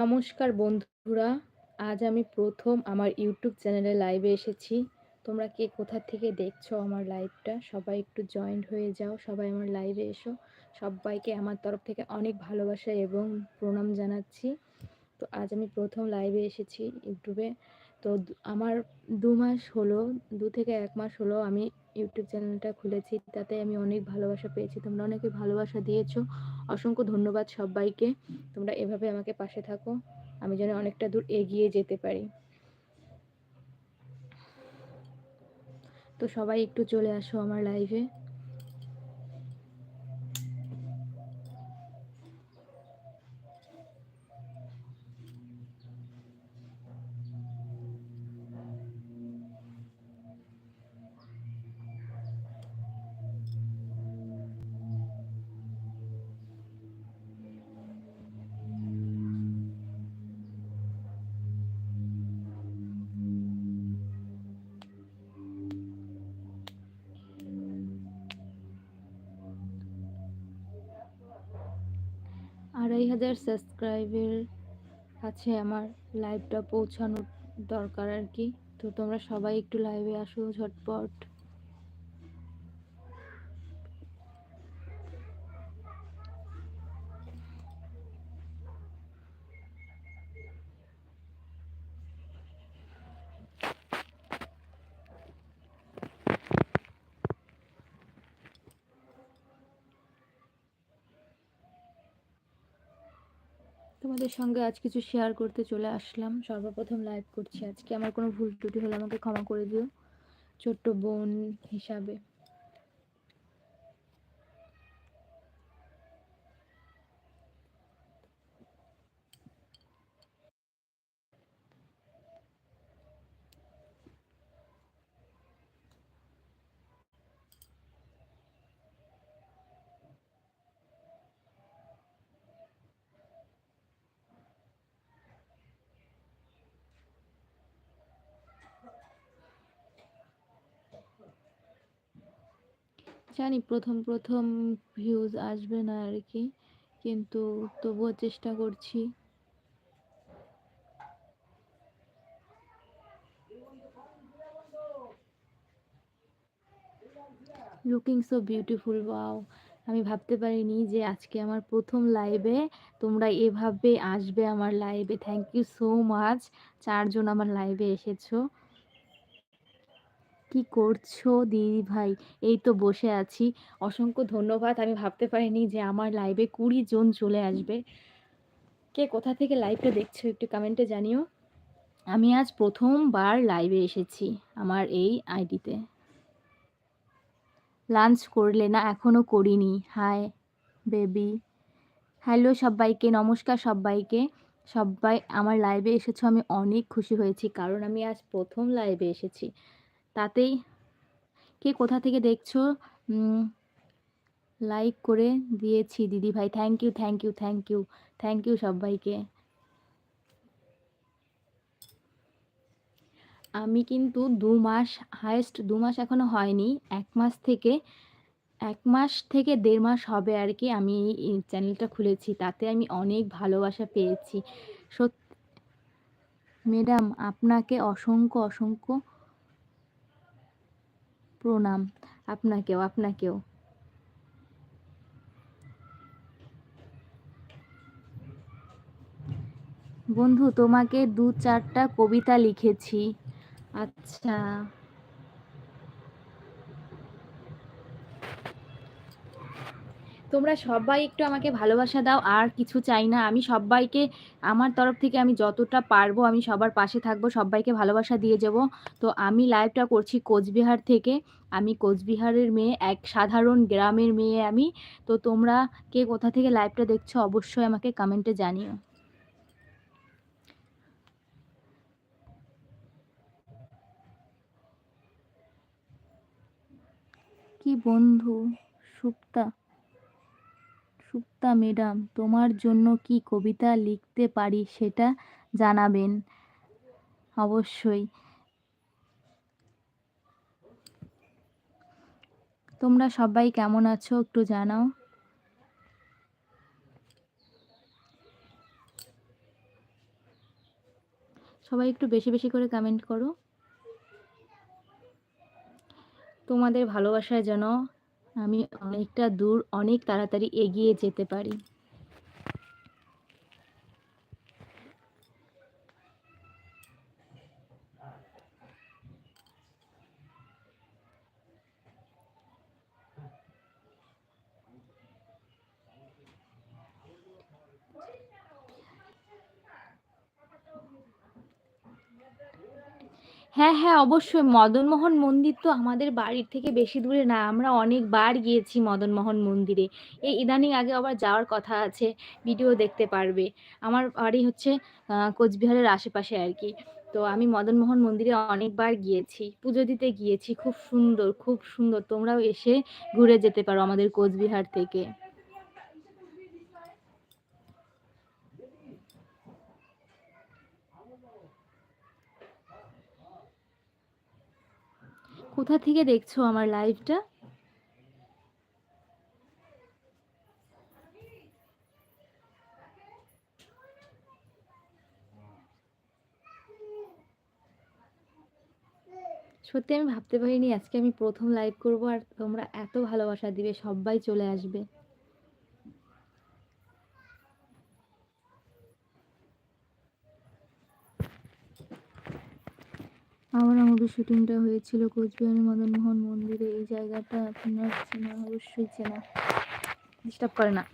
নমস্কার বন্ধুরা, আজ আমি প্রথম আমার ইউটিউব চ্যানেলে লাইভে এসেছি। তোমরা কে কোথা থেকে দেখছ আমার লাইভটা? সবাই একটু জয়েন্ট হয়ে যাও, সবাই আমার লাইভে এসো। সবাইকে আমার তরফ থেকে অনেক ভালোবাসা এবং প্রণাম জানাচ্ছি। তো আজ আমি প্রথম লাইভে এসেছি ইউটিউবে। তো আমার দু মাস হলো, দু থেকে এক মাস হলো আমি ইউটিউব চ্যানেলটা খুলেছি। তাতে আমি অনেক ভালোবাসা পেয়েছি। তোমরা অনেকে ভালোবাসা দিয়েছ। অসংখ্য ধন্যবাদ সবাইকে। তোমরা এভাবে আমাকে পাশে থাকো। আমি যেন অনেকটা দূর এগিয়ে যেতে পারি। তো সবাই একটু চলে আসো আমার লাইভে আড়াই হাজার সাবস্ক্রাইবের কাছে আমার লাইভটা পৌঁছানোর দরকার আর কি। তো তোমরা সবাই একটু লাইভে আসো ঝটপট। তোমাদের সঙ্গে আজ কিছু শেয়ার করতে চলে আসলাম। সর্বপ্রথম লাইভ করছি আজকে। আমার কোনো ভুল ত্রুটি হলে আমাকে ক্ষমা করে দিও, ছোট্ট বোন হিসাবে। জানি প্রথম প্রথম ভিউজ আসবে না আর কি, কিন্তু তবুও চেষ্টা করছি। লুকিং সো বিউটিফুল ওয়াও আমি ভাবতে পারিনি যে আজকে আমার প্রথম লাইভে তোমরা এভাবে আসবে আমার লাইভে থ্যাংক ইউ সো মাচ চারজন আমার লাইভে এসেছ। কি করছ দিদি ভাই? এই তো বসে আছি। অসংখ্য ধন্যবাদ। আমি ভাবতে পারিনি যে আমার লাইভে কুড়ি জন চলে আসবে। কে কোথা থেকে লাইভটা দেখছ একটু কমেন্টে জানিও। আমি আজ প্রথমবার লাইভে এসেছি আমার এই আইডিতে লাঞ্চ করলে না এখনও করিনি। হাই বেবি হ্যালো সবাইকে, নমস্কার সবাইকে। সবাই, আমার লাইভে এসেছ, আমি অনেক খুশি হয়েছি। কারণ আমি আজ প্রথম লাইভে এসেছি। তাতেই কে কোথা থেকে দেখছ? লাইক করে দিয়েছি, দিদি ভাই। Thank you thank you thank you thank you সবাইকে। আমি কিন্তু দু মাস হায়েস্ট দু মাস এখনও হয়নি, এক মাস থেকে, এক মাস থেকে দেড় মাস হবে আর কি আমি এই চ্যানেলটা খুলেছি। তাতে আমি অনেক ভালোবাসা পেয়েছি। সত্যি ম্যাডাম আপনাকে অসংখ্য অসংখ্য প্রণাম। আপনাকেও আপনাকেও। বন্ধু তোমাকে দু চারটা কবিতা লিখেছি। আচ্ছা। তোমরা সবাই একটু আমাকে ভালোবাসা দাও, আর কিছু চাই না। আমি সবাইকে, আমার তরফ থেকে আমি যতটা পারব, আমি সবার পাশে থাকব, সবাইকে ভালোবাসা দিয়ে যাব। তো আমি লাইভটা করছি কোচবিহার থেকে। আমি কোচবিহারের মেয়ে, এক সাধারণ গ্রামের মেয়ে আমি। তো তোমরা কে কোথা থেকে লাইভটা দেখছ, অবশ্যই আমাকে কমেন্টে জানিও। কি বন্ধু, সুপ্তা। সুপ্তা ম্যাডাম, তোমার জন্য কি কবিতা লিখতে পারি সেটা জানাবেন। অবশ্যই। তোমরা সবাই কেমন আছো একটু জানাও। সবাই একটু বেশি বেশি করে কমেন্ট করো। তোমাদের ভালোবাসায় যেন আমি অনেকটা দূর অনেক তাড়াতাড়ি এগিয়ে যেতে পারি। হ্যাঁ হ্যাঁ অবশ্যই। মদনমোহন মন্দির তো আমাদের বাড়ির থেকে বেশি দূরে না। আমরা অনেকবার গিয়েছি মদনমোহন মন্দিরে। এই ইদানিং আগে আবার যাওয়ার কথা আছে। ভিডিও দেখতে পারবে। আমার বাড়ি হচ্ছে কোচবিহারের আশেপাশে আর কি তো আমি মদনমোহন মন্দিরে অনেকবার গিয়েছি। পুজো দিতে গিয়েছি। খুব সুন্দর খুব সুন্দর। তোমরাও এসে ঘুরে যেতে পারো আমাদের কোচবিহার থেকে। কোথা থেকে দেখছ আমার লাইভটা? সত্যি আমি ভাবতে পারিনি আজকে আমি প্রথম লাইভ করব আর তোমরা এত ভালোবাসা দিবে, সবাই চলে আসবে। আমার আমাদের শুটিংটা হয়েছিল কোচবিহারের মদনমোহন মন্দিরে। এই জায়গাটা আপনার চেনা, অবশ্যই চেনা। ডিস্টার্ব করে না।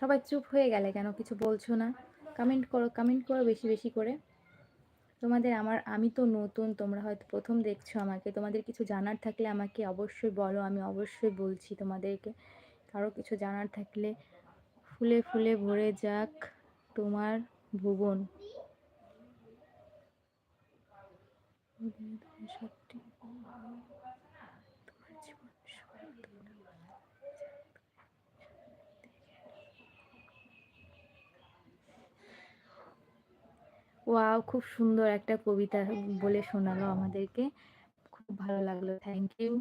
সবাই চুপ হয়ে গেলে কেন কিছু বলছো না? কমেন্ট করো কমেন্ট করো বেশি বেশি করে। তোমাদের আমার, আমি তো নতুন, তোমরা হয়তো প্রথম দেখছ আমাকে। তোমাদের কিছু জানার থাকলে আমাকে অবশ্যই বলো, আমি অবশ্যই বলছি তোমাদেরকে। কারও কিছু জানার থাকলে ফুলে ফুলে ভরে যাক তোমার ভুবন। সবটি ওয়াও খুব সুন্দর একটা কবিতা বলে শোনালো আমাদেরকে। খুব ভালো লাগল থ্যাংক ইউ।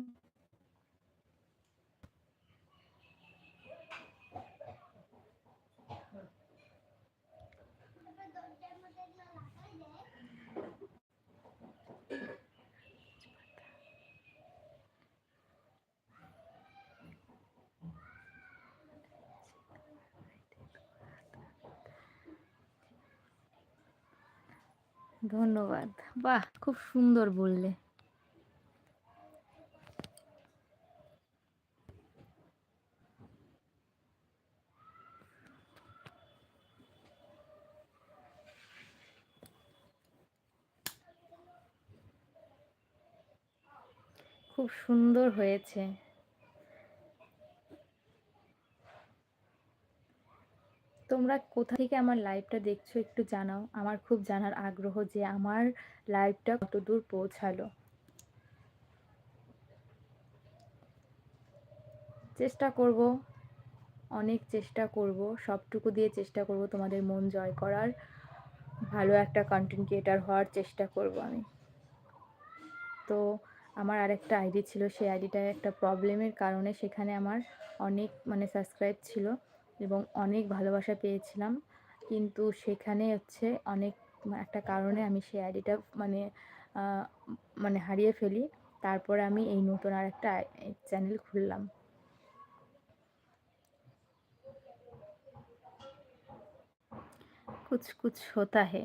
ধন্যবাদ। বাহ খুব সুন্দর বললে। খুব সুন্দর হয়েছে। তোমরা কোথা থেকে আমার লাইভটা দেখছ একটু জানাও। আমার খুব জানার আগ্রহ যে আমার লাইভটা কত দূর পৌঁছালো। চেষ্টা করব, অনেক চেষ্টা করব, সবটুকু দিয়ে চেষ্টা করব তোমাদের মন জয় করার। ভালো একটা কন্টেন্ট ক্রিয়েটার হওয়ার চেষ্টা করব আমি। তো আমার আরেকটা আইডি ছিল, সেই আইডিটায় একটা প্রবলেমের কারণে সেখানে আমার অনেক মানে সাবস্ক্রাইব ছিল। এবং অনেক ভালোবাসা পেয়েছিলাম। কিন্তু সেখানে হচ্ছে অনেক একটা কারণে আমি সেই আইডিটা মানে মানে হারিয়ে ফেলি। তারপরে আমি এই নতুন আর একটা চ্যানেল খুললাম। কুছ কুছ হতা হে।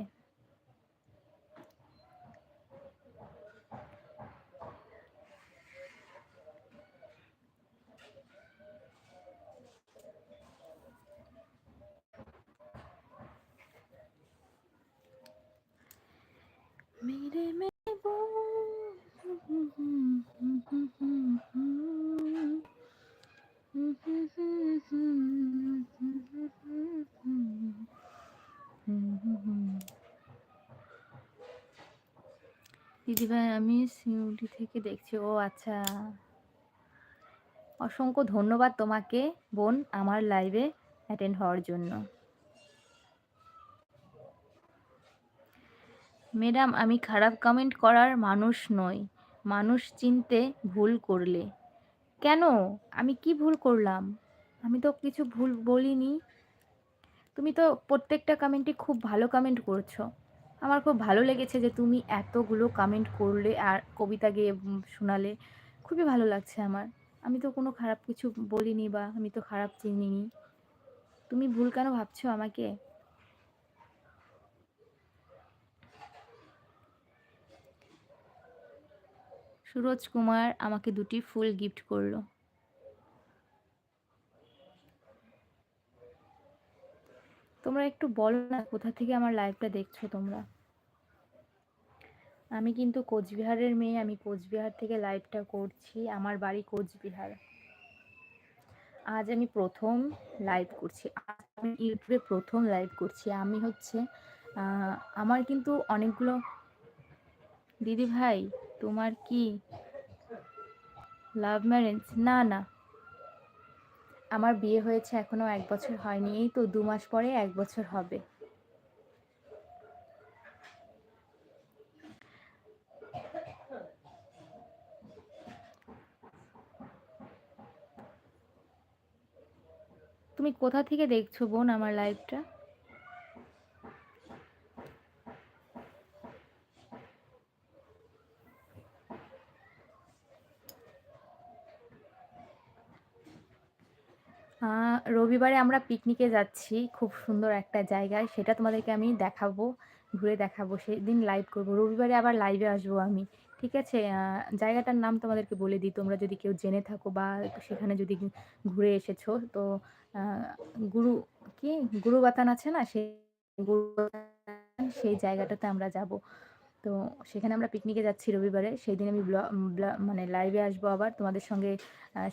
मेरे দিদিভাই আমি সিউড়ি থেকে দেখছি। ও আচ্ছা। অসংখ্য ধন্যবাদ তোমাকে, বোন, আমার লাইভে অ্যাটেন্ড হওয়ার জন্য। ম্যাডাম, আমি খারাপ কমেন্ট করার মানুষ নই। মানুষ চিনতে ভুল করলে। কেন? আমি কি ভুল করলাম? আমি তো কিছু ভুল বলিনি। তুমি তো প্রত্যেকটা কমেন্টই খুব ভালো কমেন্ট করছ। আমার খুব ভালো লেগেছে যে তুমি এতগুলো কমেন্ট করলে আর কবিতা গিয়ে শোনালে। খুবই ভালো লাগছে আমার। আমি তো কোনো খারাপ কিছু বলিনি বা আমি তো খারাপ চিনিনি। তুমি ভুল কেন ভাবছ আমাকে? সুরজ কুমার আমাকে দুটি ফুল গিফট করল। তোমরা একটু বলো না, কোথা থেকে আমার লাইভটা দেখছ তোমরা? আমি কিন্তু কোচবিহারের মেয়ে, আমি কোচবিহার থেকে লাইভটা করছি। আমার বাড়ি কোচবিহার। আজ আমি প্রথম লাইভ করছি। আমি ইউটিউবে প্রথম লাইভ করছি। আমি হচ্ছে আমার কিন্তু অনেকগুলো দিদি ভাই, তোমার কি লাভ ম্যারেজ না না। আমার বিয়ে হয়েছে এখনও এক বছর হয়নি, এই তো দু মাস পরে এক বছর হবে। তুমি কোথা থেকে দেখছ বোন আমার লাইভটা রবিবারে আমরা পিকনিকে যাচ্ছি, খুব সুন্দর একটা জায়গায়। সেটা তোমাদেরকে আমি দেখাবো, ঘুরে দেখাবো, সেদিন লাইভ করব। রবিবারে আবার লাইভে আসব আমি, ঠিক আছে? জায়গাটার নাম তোমাদেরকে বলে দিই, তোমরা যদি কেউ জেনে থাকো বা সেখানে যদি ঘুরে এসেছ, তো গুরু, কি? গুরু বাতান আছে না? সেই গুরু সেই জায়গাটাতে আমরা যাব। তো সেখানে আমরা পিকনিকে যাচ্ছি রবিবারে। সেই দিন আমি মানে লাইভে আসব আবার। তোমাদের সঙ্গে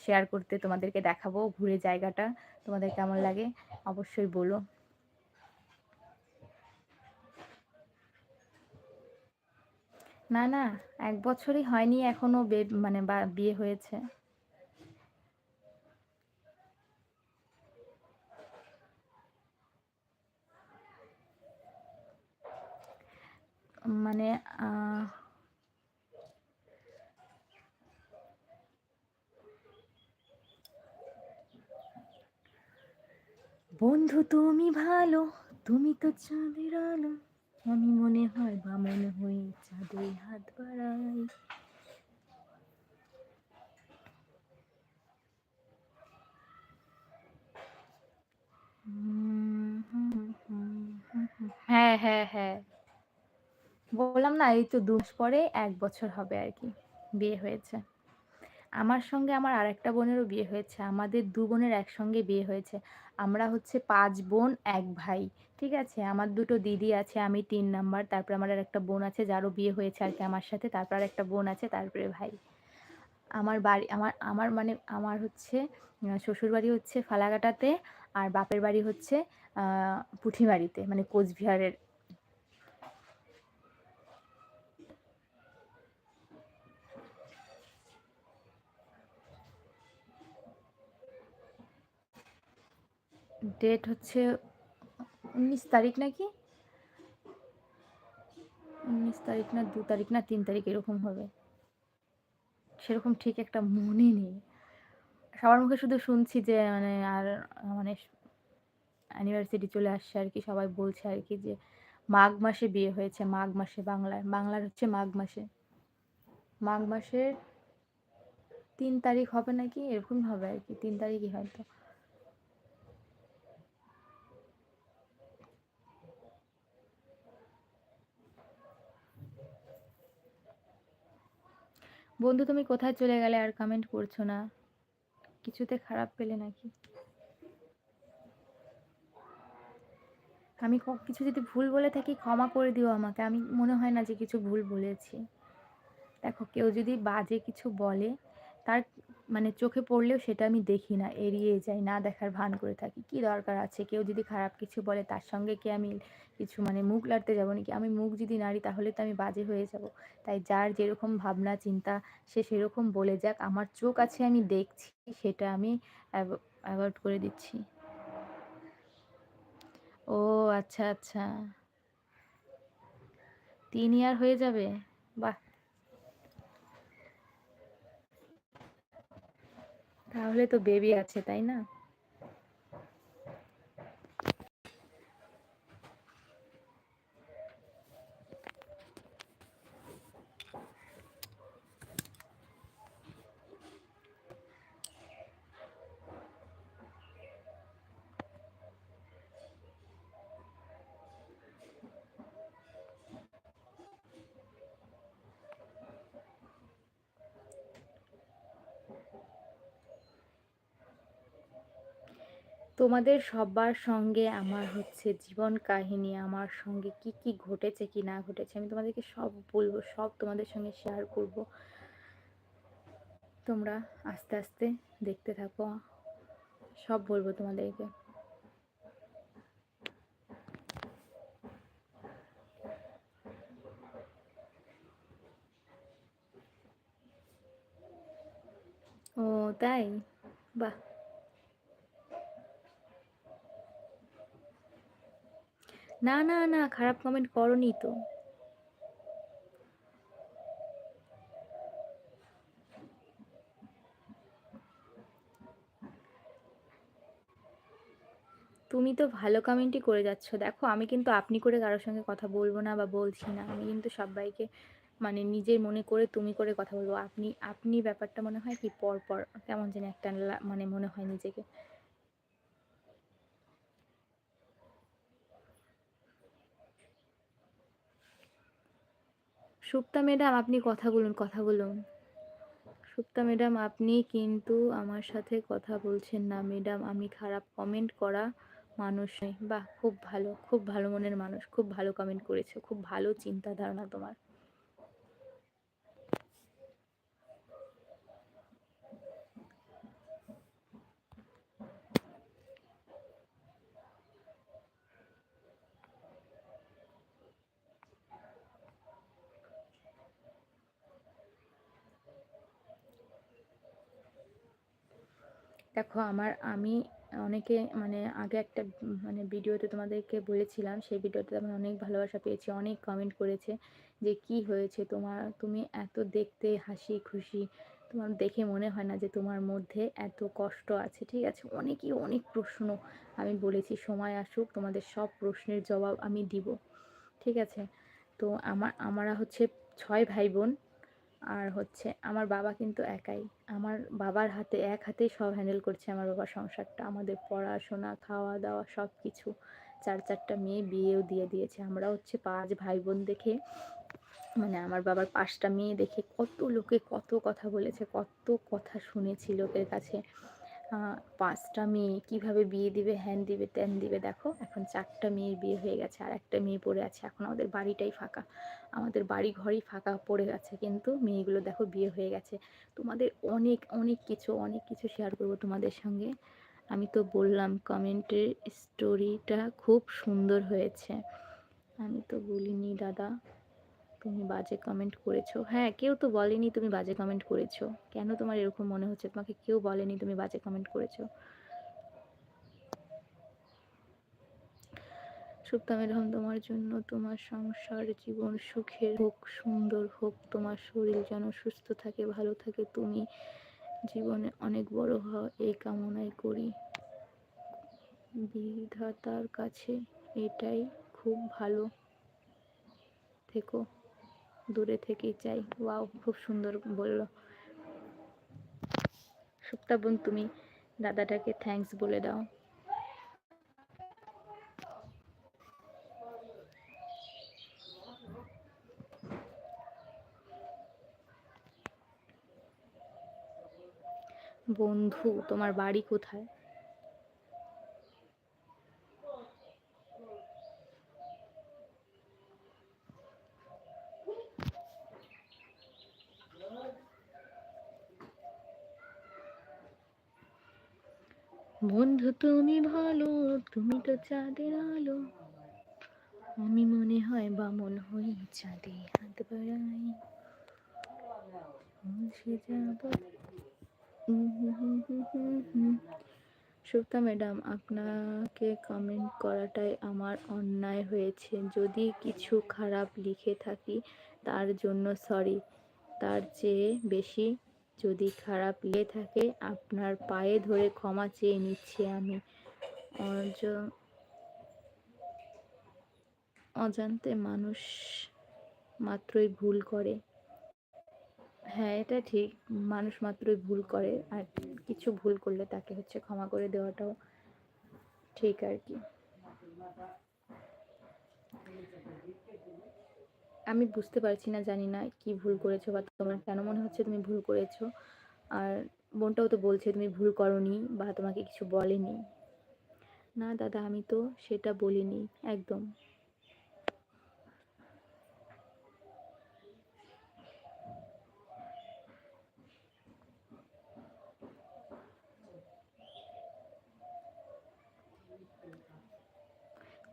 শেয়ার করতে তোমাদেরকে দেখাবো ঘুরে জায়গাটা। তোমাদের কেমন লাগে অবশ্যই বলো। না না, এক বছরই হয়নি এখনও মানে বিয়ে হয়েছে। মানে বন্ধু তুমি ভালো, তুমি তো চাঁদের আলো। আমি মনে হয় বা মনে হই চাঁদে হাত বাড়াই। হ্যাঁ হ্যাঁ হ্যাঁ। বললাম না, এই তো দু মাস পরে এক বছর হবে আর কি, বিয়ে হয়েছে। আমার সঙ্গে আমার আরেকটা বোনেরও বিয়ে হয়েছে, আমাদের দু বোনের একসঙ্গে বিয়ে হয়েছে। আমরা হচ্ছে পাঁচ বোন, এক ভাই, ঠিক আছে? আমার দুটো দিদি আছে, আমি তিন নাম্বার, তারপরে আমার আর একটা বোন আছে, যারও বিয়ে হয়েছে আর কি আমার সাথে, তারপর আর একটা বোন আছে, তারপরে ভাই। আমার বাড়ি, আমার আমার মানে আমার হচ্ছে শ্বশুরবাড়ি হচ্ছে ফালাকাটাতে, আর বাপের বাড়ি হচ্ছে পুঁঠিমারিতে মানে কোচবিহারের ডেট হচ্ছে উনিশ তারিখ নাকি? উনিশ তারিখ না দু তারিখ না তিন তারিখ এরকম হবে। সেরকম ঠিক একটা মনে নেই। সবার মুখে শুধু শুনছি যে মানে আর মানে অ্যানিভার্সারি চলে আসছে আর কি, সবাই বলছে আর কি যে মাঘ মাসে বিয়ে হয়েছে, মাঘ মাসে বাংলায়। বাংলার হচ্ছে মাঘ মাসে। মাঘ মাসের তিন তারিখ হবে নাকি? এরকম হবে আর কি, তিন তারিখই হয়তো। বন্ধু তুমি কোথায় চলে গেলে আর কমেন্ট করছ না? কিছুতে খারাপ পেলে নাকি? আমি কিছু যদি ভুল বলে থাকি ক্ষমা করে দিও আমাকে। আমি মনে হয় না যে কিছু ভুল বলেছি। দেখো, কেউ যদি বাজে কিছু বলে, তার মানে চোখে পড়লেও সেটা আমি দেখি না, এড়িয়ে যাই, না দেখার ভান করে থাকি। কি দরকার আছে? কেউ যদি খারাপ কিছু বলে, তার সঙ্গে কি আমি কিছু মানে মুখ লাড়তে যাব নাকি? আমি মুখ যদি নাড়ি, তাহলে তো আমি বাজে হয়ে যাব। তাই যার যেরকম ভাবনা, চিন্তা, সে সেরকম বলে যাক। আমার চোখ আছে, আমি দেখছি, সেটা আমি অ্যাভয়েড করে দিচ্ছি। ও আচ্ছা আচ্ছা। তিন ইয়ার হয়ে যাবে? বাহ! তাহলে তো বেবি আছে তাই না? তোমাদের সবার সঙ্গে আমার হচ্ছে জীবন কাহিনী, আমার সঙ্গে কি কি ঘটেছে, কি না ঘটেছে, আমি তোমাদেরকে সব বলব, সব তোমাদের সঙ্গে শেয়ার করব। তোমরা আস্তে আস্তে দেখতে থাকো, সব বলব তোমাদেরকে। ও, তাই? বাহ! না না না, খারাপ কমেন্ট করনি তো। তুমি তো ভালো কমেন্টই করে যাচ্ছ। দেখো, আমি কিন্তু আপনি করে কারোর সঙ্গে কথা বলব না বা বলছি না। আমি কিন্তু সবাইকে মানে নিজের মনে করে তুমি করে কথা বলব। আপনি আপনি ব্যাপারটা মনে হয় কি পর পর কেমন যেন একটা মানে মনে হয় নিজেকে। সুপ্তা ম্যাডাম, আপনি কথা বলুন কথা বলুন। সুপ্তা ম্যাডাম, আপনি কিন্তু আমার সাথে কথা বলছেন না ম্যাডাম। আমি খারাপ কমেন্ট করা মানুষ নই। বাহ, খুব ভালো খুব ভালো মনের মানুষ। খুব ভালো কমেন্ট করেছে। খুব ভালো চিন্তা ধারণা তোমার। দেখো, আমার, আমি অনেকে মানে আগে একটা মানে ভিডিওতে তোমাদেরকে বলেছিলাম, সেই ভিডিওতে আমি অনেক ভালোবাসা পেয়েছি, অনেক কমেন্ট করেছে যে কি হয়েছে, তোমার, তুমি এত দেখতে হাসি খুশি, তোমার দেখে মনে হয় না যে তোমার মধ্যে এত কষ্ট আছে, ঠিক আছে? অনেকই অনেক প্রশ্ন আমি বলেছি, সময় আসুক, তোমাদের সব প্রশ্নের জবাব আমি দিব, ঠিক আছে? তো আমার, আমরা হচ্ছে ছয় ভাই বোন আর হচ্ছে আমার বাবা কিন্তু একাই। আমার বাবার হাতে এক হাতেই সব হ্যান্ডেল করছে আমার বাবার সংসারটা। আমাদের পড়াশোনা খাওয়া দাওয়া সব কিছু চার চারটা মেয়ে বিয়েও দিয়ে দিয়েছে। আমরা হচ্ছে পাঁচ ভাই বোন দেখে মানে আমার বাবার পাঁচটা মেয়ে দেখে কত লোকে কত কথা বলেছে, কত কথা শুনেছি লোকের কাছে। পাঁচটা মেয়ে কীভাবে বিয়ে দিবে, হ্যান দিবে, ত্যান দিবে, দেখো। এখন চারটা মেয়ের বিয়ে হয়ে গেছে, আর একটা মেয়ে পড়ে আছে। এখন আমাদের বাড়িটাই ফাঁকা। আমাদের বাড়ি ঘরই ফাঁকা পড়ে গেছে কিন্তু মেয়েগুলো দেখো বিয়ে হয়ে গেছে। তোমাদের অনেক অনেক কিছু অনেক কিছু শেয়ার করব তোমাদের সঙ্গে। আমি তো বললাম, কমেন্টের স্টোরিটা খুব সুন্দর হয়েছে। আমি তো বলিনি, দাদা। তুমি বাজে কমেন্ট করেছ। হ্যাঁ কেউ তো বলেনি তুমি বাজে কমেন্ট করেছ। কেন তোমার এরকম মনে হচ্ছে? তোমাকে কেউ বলেনি তুমি বাজে কমেন্ট করেছ। সুপ্তা ম্যাডাম, তোমার জন্য তোমার সংসার জীবন সুখের হোক, সুন্দর হোক, তোমার শরীর যেন সুস্থ থাকে, ভালো থাকে, তুমি জীবনে অনেক বড় হও এই কামনাই করি। বিধাতার কাছে এটাই খুব ভালো। থেকো। দূরে থেকেই চাই। ওয়াও, খুব সুন্দর বলল। সুপ্তা বোন, তুমি দাদাটাকে থ্যাঙ্কস বলে দাও। বন্ধু, তোমার বাড়ি কোথায়? বন্ধু, তুমি ভালো তুমি তো চাঁদের আলো। আমি মনে হয় বামন হই চাঁদে হাত বাড়াই। সুপ্তা ম্যাডাম, আপনাকে কমেন্ট করাটাই আমার অন্যায় হয়েছে। যদি কিছু খারাপ লিখে থাকি, তার জন্য সরি তার চেয়ে বেশি যদি খারাপ লিখে থাকে, আপনার পায়ে ধরে ক্ষমা চেয়ে নিচ্ছি আমি। অজ- অজান্তে মানুষ মাত্রই ভুল করে। হ্যাঁ এটা ঠিক, মানুষ মাত্রই ভুল করে। আর কিছু ভুল করলে তাকে হচ্ছে ক্ষমা করে দেওয়াটাও ঠিক আর কি। আমি বুঝতে পারছি না, জানি না কি ভুল করেছ বা তোমার কেন মনে হচ্ছে তুমি ভুল করেছ। আর বোনটাও তো বলছে তুমি ভুল করনি বা তোমাকে কিছু বলেনি। না দাদা, আমি তো সেটা বলিনি, একদম।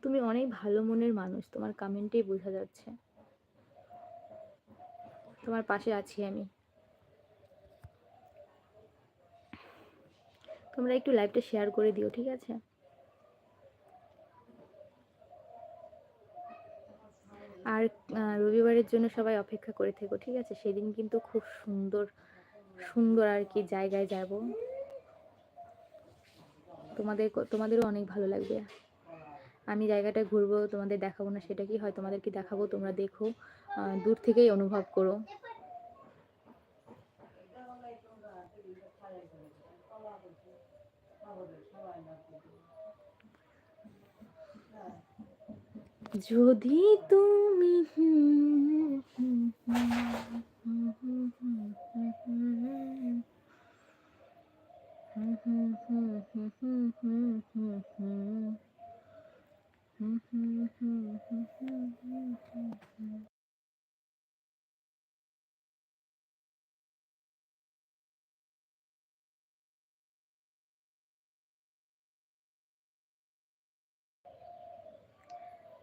তুমি অনেক ভালো মনের মানুষ, তোমার কমেন্টেই বোঝা যাচ্ছে। তোমার পাশে আছি আমি। তোমরা একটু লাইভটা শেয়ার করে দিও, ঠিক আছে? আর রবিবারের জন্য সবাই অপেক্ষা করে থেকো, ঠিক আছে? সেদিন কিন্তু খুব সুন্দর সুন্দর আর কি জায়গায় যাব। তোমাদের তোমাদেরও অনেক ভালো লাগবে। আমি জায়গাটা ঘুরবো, তোমাদের দেখাবো না সেটা কি হয়, তোমাদেরকে দেখাবো, তোমরা দেখো। দূর থেকেই অনুভব করো। যদি তুমি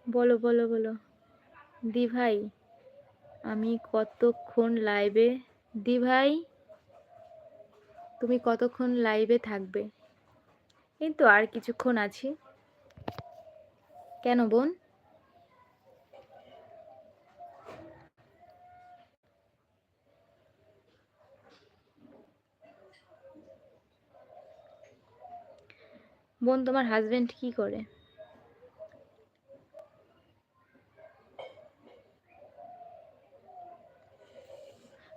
বলো বলো বলো। দি ভাই আমি কতক্ষণ লাইভে দি ভাই তুমি কতক্ষণ লাইভে থাকবে? এই তো আর কিছুক্ষণ আছি। কেন বোন? বোন, তোমার হাজবেন্ড কি করে?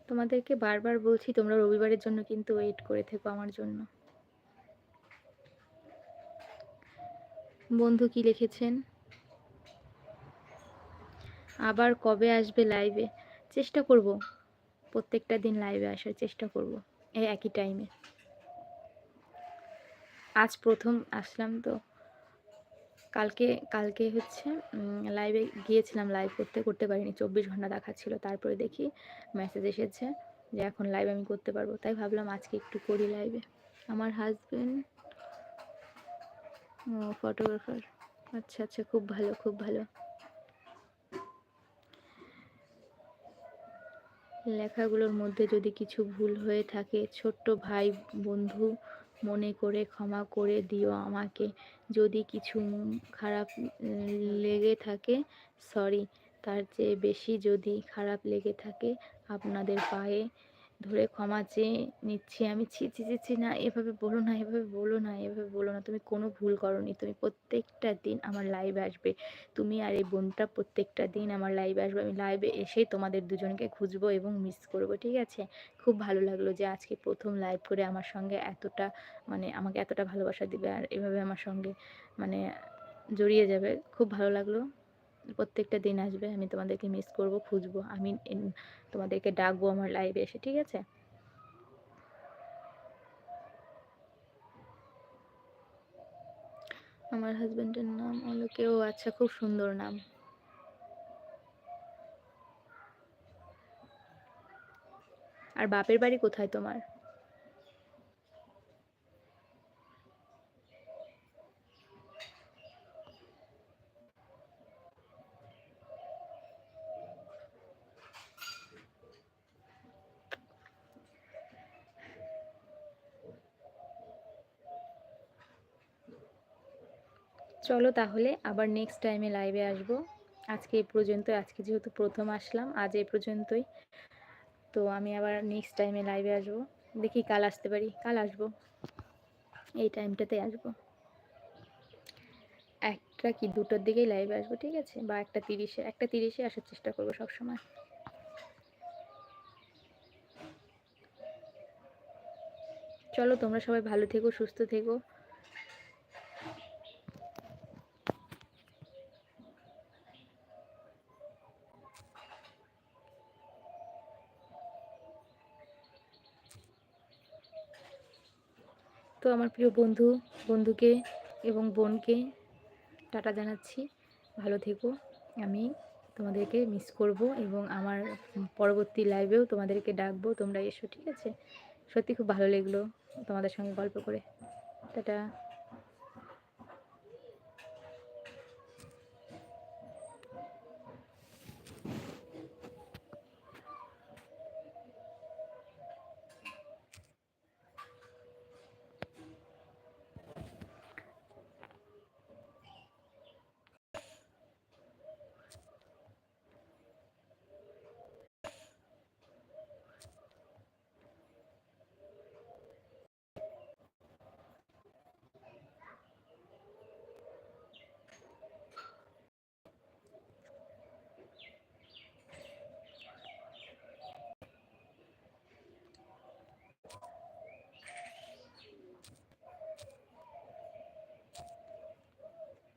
তোমাদেরকে বারবার বলছি, তোমরা রবিবারের জন্য কিন্তু ওয়েট করে থেকো আমার জন্য। বন্ধু কি লিখেছেন? আবার কবে আসবে লাইভে চেষ্টা করব। প্রত্যেকটা দিন লাইভে আসার চেষ্টা করব, এই একই টাইমে আজ প্রথম আসলাম তো। কালকে কালকে হচ্ছে লাইভে গিয়েছিলাম লাইভ করতে করতে পারিনি। চব্বিশ ঘণ্টা দেখাচ্ছিল তারপরে দেখি মেসেজ এসেছে যে এখন লাইভ আমি করতে পারব। তাই ভাবলাম আজকে একটু করি লাইভে আমার হাজবেন্ড ফটোগ্রাফার আচ্ছা আচ্ছা খুব ভালো খুব ভালো। লেখাগুলোর মধ্যে যদি কিছু ভুল হয়ে থাকে, ছোট্ট ভাই বন্ধু মনে করে ক্ষমা করে দিও আমাকে। যদি কিছু খারাপ লেগে থাকে সরি তার চেয়ে বেশি যদি খারাপ লেগে থাকে, আপনাদের পায়ে ধরে ক্ষমা চেয়ে নিচ্ছি। আমি ছি ছি ছি ছি, না, এভাবে বলো না, এভাবে বলো না, এভাবে বলো না। তুমি কোনো ভুল করনি। তুমি প্রত্যেকটা দিন আমার লাইভে আসবে। তুমি আর এই বোনটা প্রত্যেকটা দিন আমার লাইভে আসবে। আমি লাইভে এসেই তোমাদের দুজনকে খুঁজবো এবং মিস করব, ঠিক আছে? খুব ভালো লাগল যে আজকে প্রথম লাইভ করে আমার সঙ্গে এতটা মানে আমাকে এতটা ভালোবাসা দিবে আর এভাবে আমার সঙ্গে মানে জড়িয়ে যাবে। খুব ভালো লাগল। প্রত্যেকটা দিন আসবে, আমি তোমাদেরকে মিস করব, খুঁজবো আমি তোমাদেরকে ডাকবো আমার লাইভে এসে, ঠিক আছে? আমার হাজবেন্ডের নাম অলোকে ও আচ্ছা খুব সুন্দর নাম। আর বাপের বাড়ি কোথায় তোমার? চলো তাহলে আবার নেক্সট টাইমে লাইভে আসব। আজকে এই পর্যন্ত আজকে যেহেতু প্রথম আসলাম, আজ এই পর্যন্তই। তো আমি আবার নেক্সট টাইমে লাইভে আসব। দেখি কাল আসতে পারি, কাল আসব। এই টাইমটাতে আসব। একটা কি দুটোর দিকেই লাইভে আসব, ঠিক আছে? বা একটা তিরিশে একটা তিরিশে আসার চেষ্টা করব সবসময়। চলো তোমরা সবাই ভালো থেকো, সুস্থ থেকো। আমার প্রিয় বন্ধু, বন্ধুকে এবং বোনকে টাটা জানাচ্ছি। ভালো থেকো। আমি তোমাদেরকে মিস করব এবং আমার পরবর্তী লাইভেও তোমাদেরকে ডাকবো। তোমরা এসো, ঠিক আছে? সত্যি খুব ভালো লাগল তোমাদের সঙ্গে গল্প করে। টাটা।